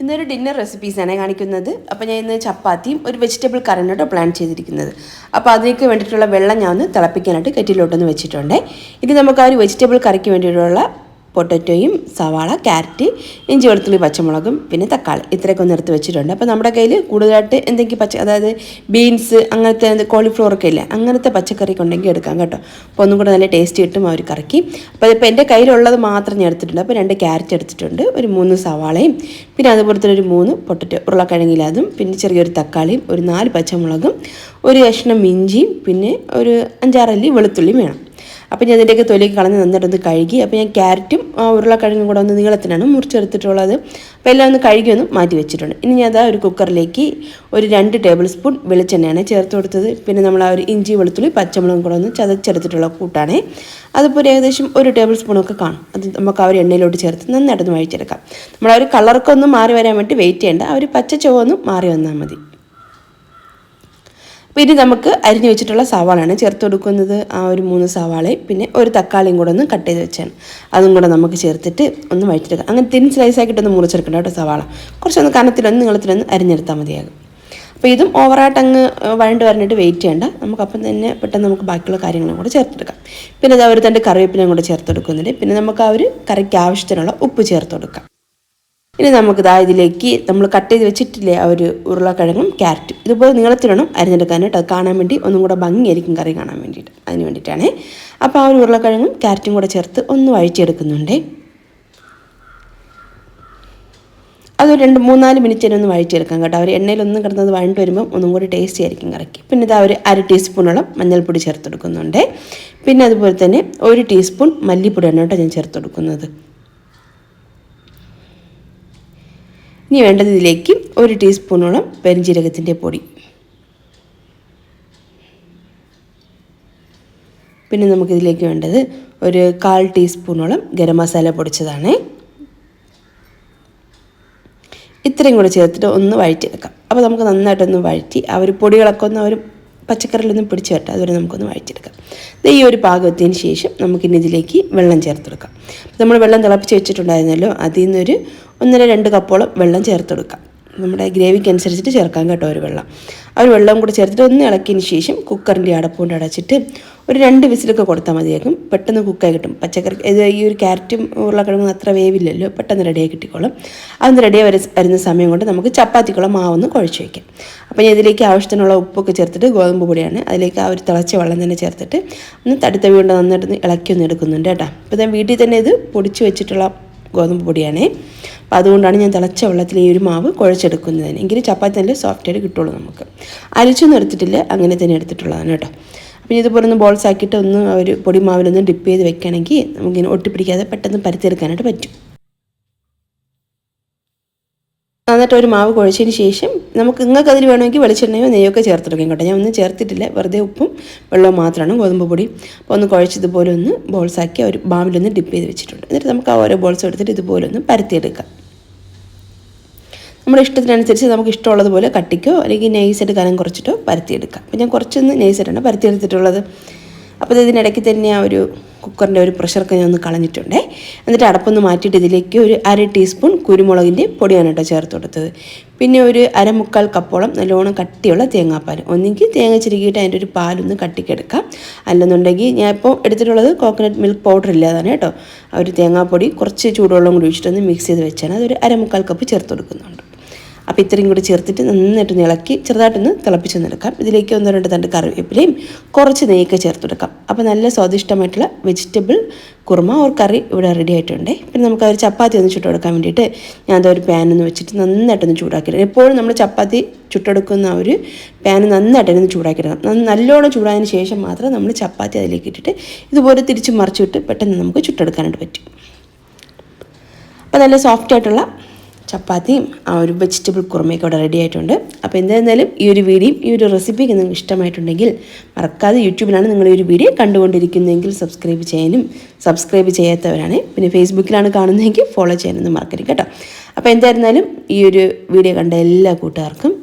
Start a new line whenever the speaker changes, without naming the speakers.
ഇന്നൊരു ഡിന്നർ റെസിപ്പീസാണ് കാണിക്കുന്നത്. അപ്പോൾ ഞാൻ ഇന്ന് ചപ്പാത്തിയും ഒരു വെജിറ്റബിൾ കറിനോട്ടോ പ്ലാൻ ചെയ്തിരിക്കുന്നത്. അപ്പോൾ അതിലേക്ക് വേണ്ടിയിട്ടുള്ള വെള്ളം ഞാൻ ഒന്ന് തിളപ്പിക്കാനായിട്ട് കെറ്റിലോട്ടൊന്ന് വെച്ചിട്ടുണ്ട്. ഇനി നമുക്ക് ആ ഒരു വെജിറ്റബിൾ കറിക്ക് വേണ്ടിയിട്ടുള്ള പൊട്ടറ്റോയും സവാള ക്യാരറ്റ് ഇഞ്ചി വെളുത്തുള്ളി പച്ചമുളകും പിന്നെ തക്കാളി. ഇത്രയൊക്കെ ഒന്ന് എടുത്ത് വെച്ചിട്ടുണ്ട്. അപ്പോൾ നമ്മുടെ കയ്യിൽ കൂടുതലായിട്ട് എന്തെങ്കിലും പച്ച അതായത് ബീൻസ് അങ്ങനത്തെ കോളിഫ്ലവർ ഒക്കെ ഇല്ലേ അങ്ങനത്തെ പച്ചക്കറിയൊക്കെ ഉണ്ടെങ്കിൽ എടുക്കാം കേട്ടോ. അപ്പോൾ ഒന്നും കൂടെ നല്ല ടേസ്റ്റ് കിട്ടും ആ ഒരു കറിക്ക്. അപ്പോൾ ഇപ്പോൾ എന്റെ കയ്യിലുള്ളത് മാത്രം ഞാൻ എടുത്തിട്ടുണ്ട്. അപ്പോൾ രണ്ട് ക്യാരറ്റ് എടുത്തിട്ടുണ്ട്. ഒരു മൂന്ന് സവാളയും പിന്നെ അതുപോലെ തന്നെ ഒരു മൂന്ന് പൊട്ടറ്റോ ഉരുളക്കിഴങ്ങിൽ അതും പിന്നെ ചെറിയൊരു തക്കാളിയും ഒരു നാല് പച്ചമുളകും ഒരു കഷ്ണം ഇഞ്ചിയും പിന്നെ ഒരു അഞ്ചാറല്ലി വെളുത്തുള്ളിയും വേണം. അപ്പോൾ ഞാൻ ഇതിന്റെയൊക്കെ തൊലി കളഞ്ഞ് നന്നായിട്ടൊന്ന് കഴുകി അപ്പോൾ ഞാൻ ക്യാരറ്റും ഉരുളക്കിഴങ്ങും കൂടെ ഒന്ന് നീളത്തിനാണ് മുറിച്ചെടുത്തിട്ടുള്ളത്. അപ്പോൾ എല്ലാം ഒന്ന് കഴുകി ഒന്ന് മാറ്റി വെച്ചിട്ടുണ്ട്. ഇനി ഞാൻ അതാ ഒരു കുക്കറിലേക്ക് ഒരു രണ്ട് ടേബിൾ സ്പൂൺ വെളിച്ചെണ്ണയാണ് ചേർത്ത് കൊടുത്തത്. പിന്നെ നമ്മൾ ആ ഒരു ഇഞ്ചി വെളുത്തുള്ളി പച്ചമുളകും കൂടെ ഒന്ന് ചതച്ചെടുത്തിട്ടുള്ള കൂട്ടാണേ. അതിപ്പോൾ ഒരു ഏകദേശം ഒരു ടേബിൾ സ്പൂണൊക്കെ കാണും. അത് നമുക്ക് ആ ഒരു എണ്ണയിലോട്ട് ചേർത്ത് നന്നായിട്ടൊന്ന് വഴിച്ചെടുക്കാം നമ്മൾ ആ ഒരു കളറൊക്കെ ഒന്ന് മാറി വരാൻ വേണ്ടി വെയിറ്റ് ചെയ്യേണ്ട. ആ ഒരു പച്ച ചുവ ഒന്ന് മാറി വന്നാൽ മതി. അപ്പോൾ ഇനി നമുക്ക് അരിഞ്ഞു വെച്ചിട്ടുള്ള സവാളയാണ് ചേർത്ത് കൊടുക്കുന്നത്. ആ ഒരു മൂന്ന് സവാളയും പിന്നെ ഒരു തക്കാളിയും കൂടെ ഒന്ന് കട്ട് ചെയ്ത് വെച്ചാണ്. അതും കൂടെ നമുക്ക് ചേർത്തിട്ട് ഒന്ന് വഴിച്ചെടുക്കാം അങ്ങനെ തിൻ സ്ലൈസ് ആക്കിയിട്ടൊന്ന് മുറിച്ചെടുക്കണം കേട്ടോ സവാള. കുറച്ചൊന്ന് കനത്തിലൊന്ന് നീളത്തിലൊന്ന് അരിഞ്ഞെടുത്താൽ മതിയാകും. അപ്പോൾ ഇതും ഓവറായിട്ട് അങ്ങ് വഴണ്ട് വരണിട്ട് വെയിറ്റ് ചെയ്യേണ്ട. നമുക്കപ്പം തന്നെ പെട്ടെന്ന് നമുക്ക് ബാക്കിയുള്ള കാര്യങ്ങളും കൂടെ ചേർത്തെടുക്കാം. പിന്നെ അത് അവർ തന്റെ കറിവേപ്പിലയും കൂടെ ചേർത്ത് കൊടുക്കുന്നുണ്ട് പിന്നെ നമുക്ക് ആ ഒരു കറിക്ക് ആവശ്യത്തിനുള്ള ഉപ്പ് ചേർത്ത് കൊടുക്കാം. ഇനി നമുക്ക് ഇതാ ഇതിലേക്ക് നമ്മൾ കട്ട് ചെയ്ത് വെച്ചിട്ടില്ലേ ആ ഒരു ഉരുളക്കിഴങ്ങും ക്യാരറ്റും ഇതുപോലെ നീളത്തിലാണ് അരിഞ്ഞെടുക്കാനായിട്ട്. അത് കാണാൻ വേണ്ടി ഒന്നും കൂടെ ഭംഗിയായിരിക്കും കറി കാണാൻ വേണ്ടിയിട്ട്. അതിന് വേണ്ടിയിട്ടാണ്. അപ്പോൾ ആ ഒരു ഉരുളക്കിഴങ്ങും ക്യാരറ്റും കൂടെ ചേർത്ത് ഒന്ന് വഴിച്ചെടുക്കുന്നുണ്ട് അത് രണ്ട് മൂന്നാൽ മിനിറ്റ് തന്നെ ഒന്ന് വഴിച്ചെടുക്കാം കേട്ടോ. അവർ എണ്ണയിലൊന്നും കിടന്നത് വഴണ്ട് വരുമ്പം ഒന്നും കൂടി ടേസ്റ്റി ആയിരിക്കും കറിക്ക്. പിന്നെ ഇതാ ഒരു അര ടീസ്പൂണോളം മഞ്ഞൾപ്പൊടി ചേർത്തെടുക്കുന്നുണ്ട്. പിന്നെ അതുപോലെ തന്നെ ഒരു ടീസ്പൂൺ മല്ലിപ്പൊടിയാണ് കേട്ടോ ഞാൻ ചേർത്തെടുക്കുന്നത്. ഇനി വേണ്ടത് ഇതിലേക്ക് ഒരു ടീസ്പൂണോളം പെരിഞ്ജീരകത്തിന്റെ പൊടി. പിന്നെ നമുക്കിതിലേക്ക് വേണ്ടത് ഒരു കാൽ ടീസ്പൂണോളം ഗരം മസാല പൊടിച്ചതാണ്. ഇത്രയും കൂടെ ചേർത്തിട്ട് ഒന്ന് വഴറ്റി വഴറ്റിയെടുക്കാം അപ്പോൾ നമുക്ക് നന്നായിട്ടൊന്ന് വഴറ്റി ആ ഒരു പൊടികളൊക്കെ ഒന്ന് ഒരു പച്ചക്കറിയിലൊന്ന് പിടിച്ചു വരട്ടെ അതുവരെ നമുക്കൊന്ന് വഴിച്ചെടുക്കാം ഈ ഒരു പാകത്തിന് ശേഷം നമുക്കിനി ഇതിലേക്ക് വെള്ളം ചേർത്തെടുക്കാം നമ്മൾ വെള്ളം തിളപ്പിച്ച് വെച്ചിട്ടുണ്ടായിരുന്നല്ലോ അതിൽ നിന്നൊരു ഒന്നര രണ്ട് കപ്പോളം വെള്ളം ചേർത്തെടുക്കാം നമ്മുടെ ഗ്രേവിക്ക് അനുസരിച്ചിട്ട് ചേർക്കാൻ കേട്ടോ ഒരു വെള്ളം. ആ ഒരു വെള്ളം കൂടി ചേർത്തിട്ട് ഒന്ന് ഇളക്കിയതിന് ശേഷം കുക്കറിന്റെ അടപ്പുകൊണ്ട് അടച്ചിട്ട് ഒരു രണ്ട് വിസിലൊക്കെ കൊടുത്താൽ മതിയാക്കും പെട്ടെന്ന് കുക്കായി കിട്ടും. പച്ചക്കറി ഇത് ഈ ഒരു ക്യാരറ്റും ഉരുളക്കിഴങ്ങും അത്ര വേവില്ലല്ലോ. പെട്ടെന്ന് റെഡിയായി കിട്ടിക്കോളും. അതൊന്ന് റെഡിയായി വര വരുന്ന സമയം കൊണ്ട് നമുക്ക് ചപ്പാത്തിക്കുള്ള മാവൊന്ന് കുഴച്ച് വയ്ക്കാം അപ്പോൾ ഞാൻ ഇതിലേക്ക് ആവശ്യത്തിനുള്ള ഉപ്പൊക്കെ ചേർത്തിട്ട് ഗോതമ്പ് പൊടിയാണ്. അതിലേക്ക് ആ ഒരു തിളച്ച വെള്ളം തന്നെ ചേർത്തിട്ട് ഒന്ന് തടുത്തവി കൊണ്ട് നന്നായിട്ട് ഇളക്കി ഒന്ന് എടുക്കുന്നുണ്ട് കേട്ടോ. അപ്പോൾ ഞാൻ വീട്ടിൽ തന്നെ ഇത് പൊടിച്ച് വെച്ചിട്ടുള്ള ഗോതമ്പ് പൊടിയാണ്. അപ്പോൾ അതുകൊണ്ടാണ് ഞാൻ തിളച്ച വെള്ളത്തിൽ ഈ ഒരു മാവ് കുഴച്ചെടുക്കുന്നത്. എങ്കിലും ചപ്പാത്തി നല്ല സോഫ്റ്റ് ആയിട്ട് കിട്ടുള്ളൂ നമുക്ക്. അരിച്ചൊന്നും എടുത്തിട്ടില്ല. അങ്ങനെ തന്നെ എടുത്തിട്ടുള്ളതാണ് കേട്ടോ. അപ്പോൾ ഇതുപോലെ ഒന്ന് ബോൾസ് ആക്കിയിട്ട് ഒന്ന് ഒരു പൊടി മാവിലൊന്ന് ഡിപ്പ് ചെയ്ത് വെക്കുകയാണെങ്കിൽ നമുക്കിങ്ങനെ ഒട്ടിപ്പിടിക്കാതെ പെട്ടെന്ന് പരത്തിയെടുക്കാനായിട്ട് പറ്റും. എന്നിട്ട് ഒരു മാവ് കുഴച്ചതിന് ശേഷം നമുക്ക് നിങ്ങൾക്ക് അതിൽ വേണമെങ്കിൽ വെളിച്ചെണ്ണയോ നെയ്യൊക്കെ ചേർത്തെടുക്കാം കേട്ടോ ഞാൻ ഒന്നും ചേർത്തിട്ടില്ല. വെറുതെ ഉപ്പും വെള്ളവും മാത്രമാണ് ഗോതമ്പ് പൊടി അപ്പോൾ ഒന്ന് കുഴച്ചതുപോലെ ഒന്ന് ബോൾസാക്കി ഒരു ബാമിലൊന്ന് ഡിപ്പ് ചെയ്ത് വെച്ചിട്ടുണ്ട്. എന്നിട്ട് നമുക്ക് ആ ഓരോ ബോൾസ് എടുത്തിട്ട് ഇതുപോലെ ഒന്ന് പരത്തിയെടുക്കാം. നമ്മുടെ ഇഷ്ടത്തിനനുസരിച്ച് നമുക്ക് ഇഷ്ടമുള്ളതുപോലെ കട്ടിക്കോ അല്ലെങ്കിൽ നൈസായിട്ട് കനം കുറച്ചിട്ടോ പരത്തിയെടുക്കാം. അപ്പോൾ ഞാൻ കുറച്ചൊന്ന് നൈസായിട്ടാണ് പരത്തിയെടുത്തിട്ടുള്ളത്. അപ്പോൾ ഇതിനിടയ്ക്ക് തന്നെ ആ ഒരു കുക്കറിന്റെ ഒരു പ്രഷറൊക്കെ ഞാൻ ഒന്ന് കളഞ്ഞിട്ടുണ്ടേ. എന്നിട്ട് അടപ്പൊന്ന് മാറ്റിയിട്ട് ഇതിലേക്ക് ഒരു അര ടീസ്പൂൺ കുരുമുളകിന്റെ പൊടിയാണ് കേട്ടോ ചേർത്ത് കൊടുത്തത് പിന്നെ ഒരു അരമുക്കാൽ കപ്പോളം നല്ലോണം കട്ടിയുള്ള തേങ്ങാപ്പാൽ. ഒന്നെങ്കിൽ തേങ്ങ ചിരുകിയിട്ട് അതിന്റെ ഒരു പാലൊന്ന് കട്ടിക്കെടുക്കാം. അല്ലെന്നുണ്ടെങ്കിൽ ഞാൻ ഇപ്പോൾ എടുത്തിട്ടുള്ളത് കോക്കനട്ട് മിൽക്ക് പൗഡർ ഇല്ലാതാണ് കേട്ടോ. ആ ഒരു തേങ്ങാപ്പൊടി കുറച്ച് ചൂടുവെള്ളം കൂടി ഒഴിച്ചിട്ടൊന്ന് മിക്സ് ചെയ്ത് വെച്ചാൽ അതൊരു അരമുക്കാൽ കപ്പ് ചേർത്ത് കൊടുക്കുന്നുണ്ട്. അപ്പോൾ ഇത്രയും കൂടി ചേർത്തിട്ട് നന്നായിട്ട് ഇളക്കി ചെറുതായിട്ടൊന്ന് തിളപ്പിച്ചൊന്നെടുക്കാം. ഇതിലേക്ക് ഒന്നോ രണ്ട് തണ്ട് കറിവേപ്പിലയും കുറച്ച് നെയ്യൊക്കെ ചേർത്തെടുക്കാം. അപ്പോൾ നല്ല സ്വാദിഷ്ടമായിട്ടുള്ള വെജിറ്റബിൾ കുറുമ ഓർ കറി ഇവിടെ റെഡി ആയിട്ടുണ്ട്. പിന്നെ നമുക്ക് അവർ ചപ്പാത്തി ഒന്ന് ചുട്ടെടുക്കാൻ വേണ്ടിയിട്ട് ഞാൻ അതൊരു പാനൊന്ന് വെച്ചിട്ട് നന്നായിട്ടൊന്ന് ചൂടാക്കി എപ്പോഴും നമ്മൾ ചപ്പാത്തി ചുട്ടെടുക്കുന്ന ഒരു പാൻ നന്നായിട്ട് നന്നായിട്ടൊന്ന് ചൂടാക്കിയെടുക്കാം നല്ലോണം ചൂടായതിന് ശേഷം മാത്രം നമ്മൾ ചപ്പാത്തി അതിലേക്ക് ഇട്ടിട്ട് ഇതുപോലെ തിരിച്ച് മറിച്ചിട്ട് പെട്ടെന്ന് നമുക്ക് ചുട്ടെടുക്കാനായിട്ട് പറ്റും. അപ്പോൾ നല്ല സോഫ്റ്റ് ആയിട്ടുള്ള ചപ്പാത്തിയും ആ ഒരു വെജിറ്റബിൾ കുറുമയൊക്കെ ഇവിടെ റെഡി ആയിട്ടുണ്ട്. അപ്പോൾ എന്തായിരുന്നാലും ഈ ഒരു വീഡിയോയും ഈ ഒരു റെസിപ്പിക്ക് നിങ്ങൾക്ക് ഇഷ്ടമായിട്ടുണ്ടെങ്കിൽ മറക്കാതെ യൂട്യൂബിലാണ് നിങ്ങൾ ഈ ഒരു വീഡിയോ കണ്ടുകൊണ്ടിരിക്കുന്നതെങ്കിൽ സബ്സ്ക്രൈബ് ചെയ്യാനും സബ്സ്ക്രൈബ് ചെയ്യാത്തവരാണ് പിന്നെ ഫേസ്ബുക്കിലാണ് കാണുന്നതെങ്കിൽ ഫോളോ ചെയ്യാനൊന്നും മറക്കരുത് കേട്ടോ. അപ്പോൾ എന്തായിരുന്നാലും ഈ ഒരു വീഡിയോ കണ്ട എല്ലാ കൂട്ടുകാർക്കും